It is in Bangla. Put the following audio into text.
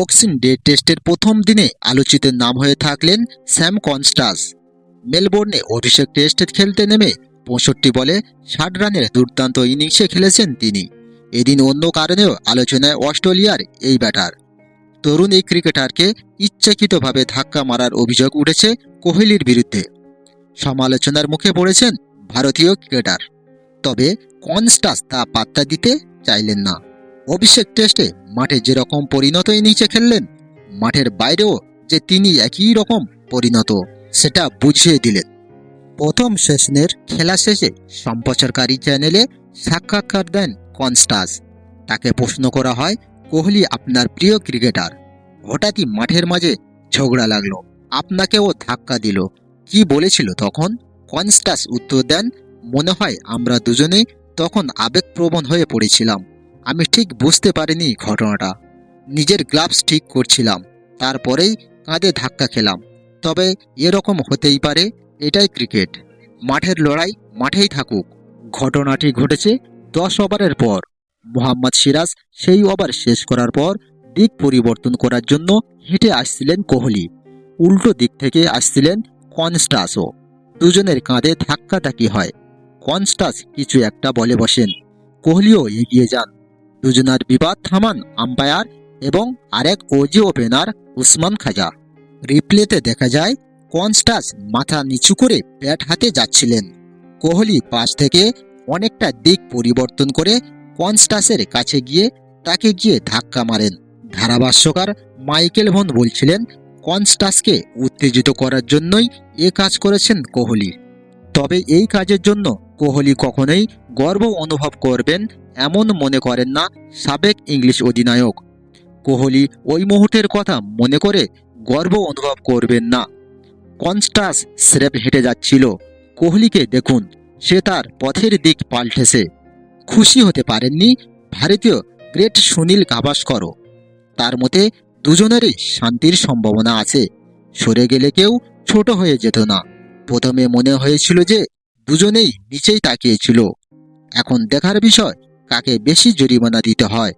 বক্সিং ডে টেস্টের প্রথম দিনে আলোচিতের নাম হয়ে থাকলেন স্যাম কনস্টাস। মেলবোর্নে অভিষেক টেস্টে খেলতে নেমে পঁয়ষট্টি বলে ষাট রানের দুর্দান্ত ইনিংসে খেলেছেন তিনি। এদিন অন্য কারণেও আলোচনায় অস্ট্রেলিয়ার এই ব্যাটার। তরুণ এই ক্রিকেটারকে ইচ্ছাকৃতভাবে ধাক্কা মারার অভিযোগ উঠেছে কোহলির বিরুদ্ধে। সমালোচনার মুখে পড়েছেন ভারতীয় ক্রিকেটার। তবে কনস্টাস তা পাত্তা দিতে চাইলেন না। অভিষেক টেস্টে মাঠে যেরকম পরিণত ইনিংসে খেললেন, মাঠের বাইরেও যে তিনি একই রকম পরিণত, সেটা বুঝিয়ে দিলেন। প্রথম সেশনের খেলা শেষে সম্প্রচারকারী চ্যানেলে সাক্ষাৎকার দেন কনস্টাস। তাকে প্রশ্ন করা হয়, কোহলি আপনার প্রিয় ক্রিকেটার? হঠাৎই মাঠের মাঝে ঝগড়া লাগল। আপনাকেও ধাক্কা দিল। কি বলেছিল তখন? কনস্টাস উত্তর দেন, মনে হয় আমরা দুজনেই তখন আবেগপ্রবণ হয়ে পড়েছিলাম। আমি ঠিক বুঝতে পারিনি ঘটনাটা। নিজের গ্লাভস ঠিক করছিলাম, তারপরেই কাঁধে ধাক্কা খেলাম। তবে এরকম হতেই পারে, এটাই ক্রিকেট। মাঠের লড়াই মাঠেই থাকুক। ঘটনাটি ঘটেছে দশ ওভারের পর। মোহাম্মদ সিরাজ সেই ওভার শেষ করার পর দিক পরিবর্তন করার জন্য হেঁটে আসছিলেন কোহলি। উল্টো দিক থেকে আসছিলেন কনস্টাসও। দুজনের কাঁধে ধাক্কাধাক্কি হয়? কনস্টাস কিছু একটা বলে বসেন। কোহলিও এগিয়ে যান। দুজনার বিবাদ থামান আম্পায়ার এবং আরেক ওজি ওপেনার উসমান খাজা। রিপ্লেতে দেখা যায়, কনস্টাস মাথা নিচু করে ব্যাট হাতে যাচ্ছিলেন। কোহলি পাশ থেকে অনেকটা দিক পরিবর্তন করে কনস্টাসের কাছে গিয়ে তাকে গিয়ে ধাক্কা মারেন। ধারাভাষ্যকার মাইকেল ভন বলছিলেন, কনস্টাসকে উত্তেজিত করার জন্যই এ কাজ করেছেন কোহলি। তবে এই কাজের জন্য কোহলি কখনোই গর্ব অনুভব করবেন এমন মনে করেন না সাবেক ইংলিশ অধিনায়ক। কোহলি ওই মুহূর্তের কথা মনে করে গর্ব অনুভব করবেন না। কনস্টাস স্রেফ হেঁটে যাচ্ছিল। কোহলিকে দেখুন, সে তার পথের দিক পাল্টেছে। খুশি হতে পারেননি ভারতীয় গ্রেট সুনীল গাভাস্করও। তার মতে দুজনেরই শান্তির সম্ভাবনা আছে। সরে গেলে কেউ ছোট হয়ে যেত না। প্রথমে মনে হয়েছিল যে দুজনেই নিচেই তাকিয়েছিল। এখন দেখার বিষয় কাকে বেশি জরিমানা দিতে হয়?